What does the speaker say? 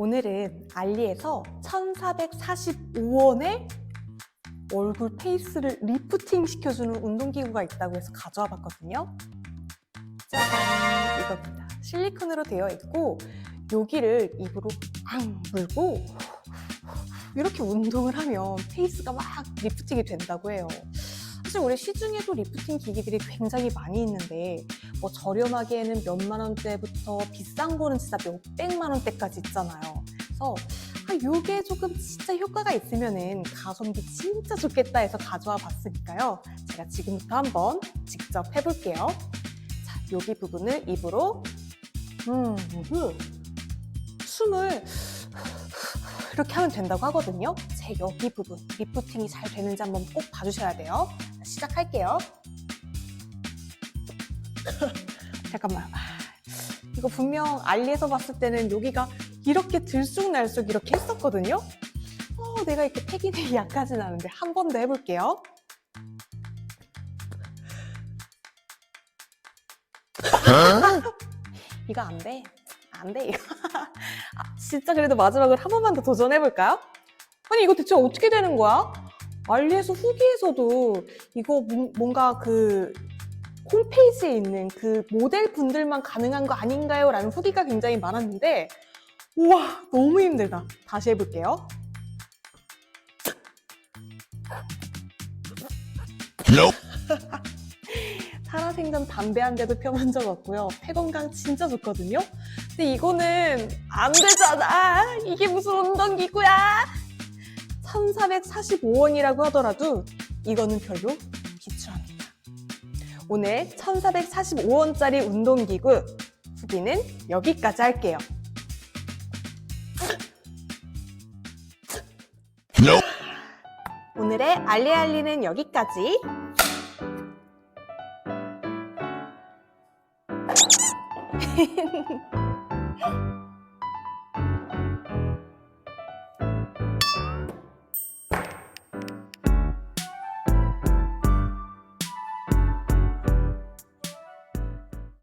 오늘은 알리에서 1445원에 얼굴 페이스를 리프팅 시켜주는 운동기구가 있다고 해서 가져와 봤거든요. 짜잔! 이겁니다. 실리콘으로 되어 있고 여기를 입으로 앙 물고 이렇게 운동을 하면 페이스가 막 리프팅이 된다고 해요. 사실 우리 시중에도 리프팅 기기들이 굉장히 많이 있는데 뭐 저렴하게는 몇만 원대부터 비싼 거는 진짜 몇백만 원대까지 있잖아요. 그래서 아, 요게 조금 진짜 효과가 있으면은 가성비 진짜 좋겠다 해서 가져와 봤으니까요. 제가 지금부터 한번 직접 해볼게요. 자, 여기 부분을 입으로 음, 후. 숨을 이렇게 하면 된다고 하거든요. 제 여기 부분 리프팅이 잘 되는지 한번 꼭 봐주셔야 돼요. 자, 시작할게요. 잠깐만. 아, 이거 분명 알리에서 봤을 때는 여기가 이렇게 들쑥날쑥 이렇게 했었거든요. 어, 내가 이렇게 패기능이 약하진 않은데 한 번 더 해볼게요. 이거 안 돼. 안 돼, 이거. 아, 진짜 그래도 마지막으로 한 번만 더 도전해볼까요? 아니, 이거 대체 어떻게 되는 거야? 알리에서 후기에서도 이거 뭔- 뭔가 그 홈페이지에 있는 그 모델 분들만 가능한 거 아닌가요? 라는 후기가 굉장히 많았는데, 우와, 너무 힘들다. 다시 해볼게요. 살아생전 담배 한 대도 펴본 적 없고요. 폐 건강 진짜 좋거든요. 근데 이거는 안 되잖아. 이게 무슨 운동기구야? 1445원이라고 하더라도 이거는 별로. 오늘 1445원짜리 운동기구 후기는 여기까지 할게요. 오늘의 알리알리는 여기까지.